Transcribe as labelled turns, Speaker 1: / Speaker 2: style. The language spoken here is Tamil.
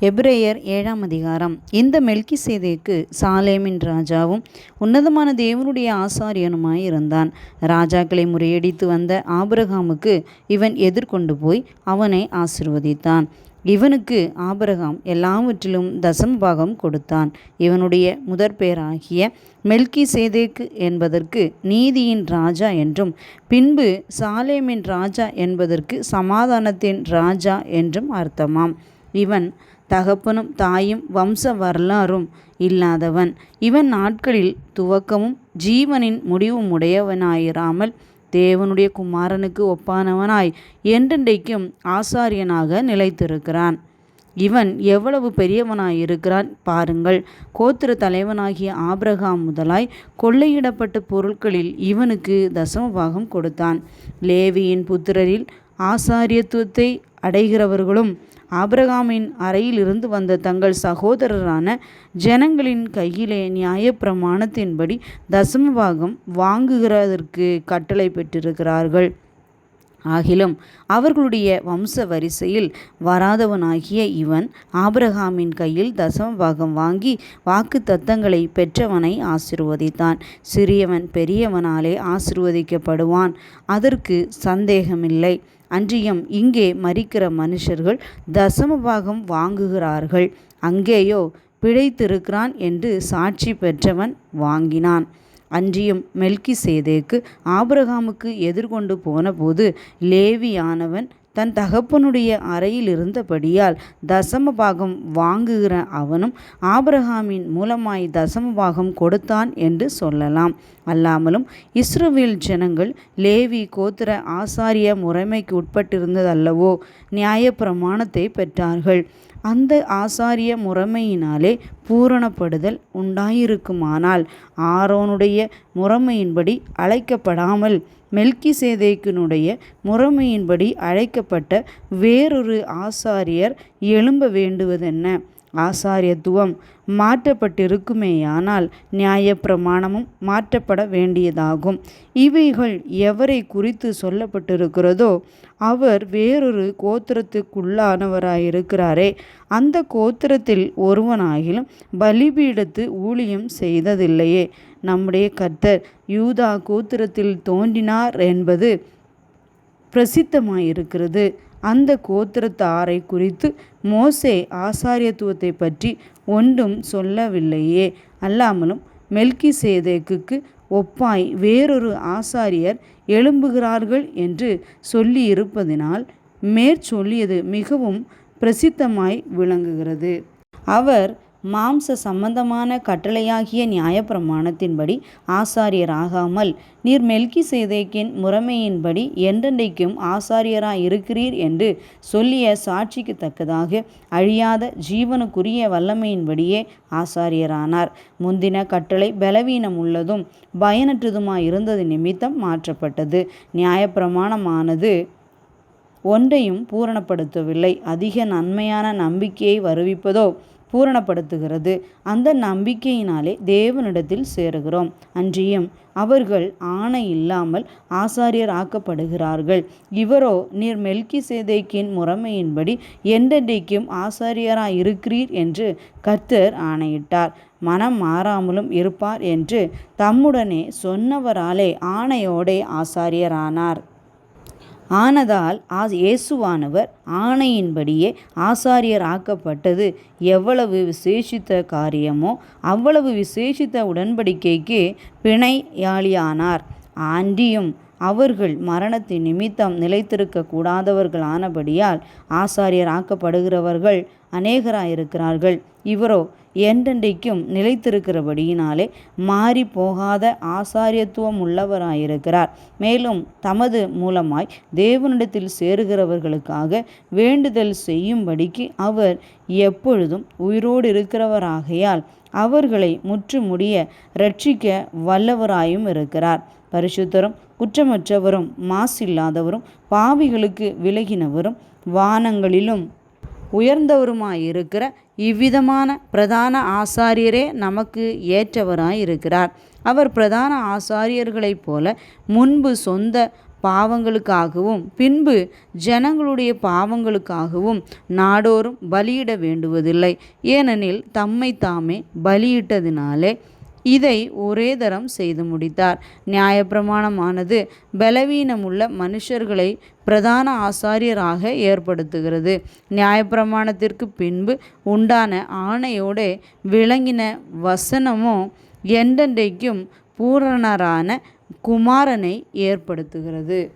Speaker 1: எபிரேயர் ஏழாம் அதிகாரம். இந்த மெல்கி சேதேக்கு சாலேமின் ராஜாவும் உன்னதமான தேவனுடைய ஆசாரியனுமாய் இருந்தான். ராஜாக்களை முறியடித்து வந்த ஆபரகாமுக்கு இவன் எதிர்கொண்டு போய் அவனை ஆசிர்வதித்தான். இவனுக்கு ஆபரகாம் எல்லாவற்றிலும் தசம் பாகம் கொடுத்தான். இவனுடைய முதற்பேராகிய மெல்கி சேதேக்கு என்பதற்கு நீதியின் ராஜா என்றும் பின்பு சாலேமின் ராஜா என்பதற்கு சமாதானத்தின் ராஜா என்றும் அர்த்தமாம். இவன் தகப்பனும் தாயும் வம்ச வரலாறும் இல்லாதவன். இவன் நாட்களில் துவக்கமும் ஜீவனின் முடிவும் உடையவனாயிராமல் தேவனுடைய குமாரனுக்கு ஒப்பானவனாய் என்றென்றைக்கும் ஆசாரியனாக நிலைத்திருக்கிறான். இவன் எவ்வளவு பெரியவனாயிருக்கிறான் பாருங்கள். கோத்திர தலைவனாகிய ஆபிரகாம் முதலாய் கொள்ளையிடப்பட்ட பொருட்களில் இவனுக்கு தசமபாகம் கொடுத்தான். லேவியின் புத்திரரில் ஆசாரியத்துவத்தை அடைகிறவர்களும் ஆபிரகாமின் அறையிலிருந்து வந்த தங்கள் சகோதரரான ஜனங்களின் கையிலே நியாயப்பிரமாணத்தின்படி தசமபாகம் வாங்குகிறதற்கு கட்டளை பெற்றிருக்கிறார்கள். ஆகிலும் அவர்களுடைய வம்ச வரிசையில் வராதவனாகிய இவன் ஆபிரகாமின் கையில் தசமபாகம் வாங்கி வாக்கு தத்தங்களை பெற்றவனை ஆசிர்வதித்தான். சிறியவன் பெரியவனாலே ஆசிர்வதிக்கப்படுவான். அதற்கு சந்தேகமில்லை. அன்றியும் இங்கே மறிக்கிற மனுஷர்கள் தசமபாகம் வாங்குகிறார்கள். அங்கேயோ பிழைத்திருக்கிறான் என்று சாட்சி பெற்றவன் வாங்கினான். அன்றியும் மெல்கி சேதேக்கு ஆபிரகாமுக்கு எதிர்கொண்டு போனபோது லேவியானவன் தன் தகப்பனுடைய அறையில் இருந்தபடியால் தசம பாகம் வாங்குகிற அவனும் ஆபிரகாமின் மூலமாய் தசம பாகம் கொடுத்தான் என்று சொல்லலாம். அல்லாமலும் இஸ்ரோவில் ஜனங்கள் லேவி கோத்திர ஆசாரிய முறைமைக்கு உட்பட்டிருந்ததல்லவோ நியாய பிரமாணத்தை பெற்றார்கள். அந்த ஆசாரிய முறைமையினாலே பூரணப்படுதல் உண்டாயிருக்குமானால் ஆரோனுடைய முறைமையின்படி அழைக்கப்படாமல் மெல்கி சேதேக்கினுடைய முறைமையின்படி அழைக்கப்பட்ட வேறொரு ஆசாரியர் எழும்ப வேண்டுவதென்ன? ஆசாரியத்துவம் மாற்றப்பட்டிருக்குமேயானால் நியாயப்பிரமாணமும் மாற்றப்பட வேண்டியதாகும். இவைகள் எவரை குறித்து சொல்லப்பட்டிருக்கிறதோ அவர் வேறொரு கோத்திரத்துக்குள்ளானவராயிருக்கிறாரே. அந்த கோத்திரத்தில் ஒருவனாகிலும் பலிபீடத்து ஊழியம் செய்ததில்லையே. நம்முடைய கர்த்தர் யூதா கோத்திரத்தில் தோன்றினார் என்பது பிரசித்தமாயிருக்கிறது. அந்த கோத்திரத்தாரை குறித்து மோசே ஆசாரியத்துவத்தை பற்றி ஒன்றும் சொல்லவில்லையே. அல்லாமலும் மெல்கி சேதேக்கு ஒப்பாய் வேறொரு ஆசாரியர் எழும்புகிறார்கள் என்று சொல்லியிருப்பதினால் மேற்சொல்லியது மிகவும் பிரசித்தமாய் விளங்குகிறது. அவர் மாம்ச சம்பந்தமான கட்டளையாகிய நியாயப்பிரமாணத்தின்படி ஆசாரியராகாமல் நீர் மெல்கி சேதேக்கின் முறைமையின்படி என்றென்றைக்கும் ஆசாரியராய் இருக்கிறீர் என்று சொல்லிய சாட்சிக்கு தக்கதாக அழியாத ஜீவனுக்குரிய வல்லமையின்படியே ஆசாரியரானார். முந்தின கட்டளை பலவீனம் உள்ளதும் பயனற்றதுமாய் இருந்தது நிமித்தம் மாற்றப்பட்டது. நியாயப்பிரமாணமானது ஒன்றையும் பூரணப்படுத்தவில்லை. அதிக நன்மையான நம்பிக்கையை வருவிப்பதோ பூரணப்படுத்துகிறது. அந்த நம்பிக்கையினாலே தேவனிடத்தில் சேருகிறோம். அன்றியும் அவர்கள் ஆணை இல்லாமல் ஆசாரியர் ஆக்கப்படுகிறார்கள். இவரோ நீர் மெல்கி சேதைக்கின் முறைமையின்படி என்றென்றைக்கும் ஆசாரியராய் இருக்கிறீர் என்று கர்த்தர் ஆணையிட்டார். மனம் மாறாமலும் இருப்பார் என்று தம்முடனே சொன்னவராலே ஆணையோடே ஆசாரியரானார். ஆனதால் ஆ இயேசுவானவர் ஆணையின்படியே ஆசாரியர் ஆக்கப்பட்டது. எவ்வளவு விசேஷித்த காரியமோ அவ்வளவு விசேஷித்த உடன்படிக்கைக்கு பிணையாளியானார். ஆண்டியும் அவர்கள் மரணத்தின் நிமித்தம் நிலைத்திருக்க கூடாதவர்களானபடியால் ஆசாரியர் ஆக்கப்படுகிறவர்கள் அநேகராயிருக்கிறார்கள். இவரோ என்றென்றைக்கும் நிலைத்திருக்கிறபடியினாலே மாறி போகாத ஆசாரியத்துவம் உள்ளவராயிருக்கிறார் மேலும் தமது மூலமாய் தேவனிடத்தில் சேருகிறவர்களுக்காக வேண்டுதல் செய்யும்படிக்கு அவர் எப்பொழுதும் உயிரோடு இருக்கிறவராகையால் அவர்களை முற்றுமுடிய ரட்சிக்க வல்லவராயும் இருக்கிறார். பரிசுத்தரும் குற்றமற்றவரும் மாசில்லாதவரும் பாவிகளுக்கு விலகினவரும் வானங்களிலும் உயர்ந்தவருமாயிருக்கிற இவ்விதமான பிரதான ஆசாரியரே நமக்கு ஏற்றவராயிருக்கிறார். அவர் பிரதான ஆசாரியர்களைப் போல முன்பு சொந்த பாவங்களுக்காகவும் பின்பு ஜனங்களுடைய பாவங்களுக்காகவும் நாடோறும் பலியிட வேண்டுவதில்லை. ஏனெனில் தம்மை தாமே பலியிட்டதினாலே இதை ஒரே தரம் செய்து முடித்தார். நியாயப்பிரமாணமானது பலவீனமுள்ள மனுஷர்களை பிரதான ஆசாரியராக ஏற்படுத்துகிறது. நியாயப்பிரமாணத்திற்கு பின்பு உண்டான ஆணையோடு விளங்கின வசனமோ என்றென்றைக்கும் பூரணரான குமாரனை ஏற்படுத்துகிறது.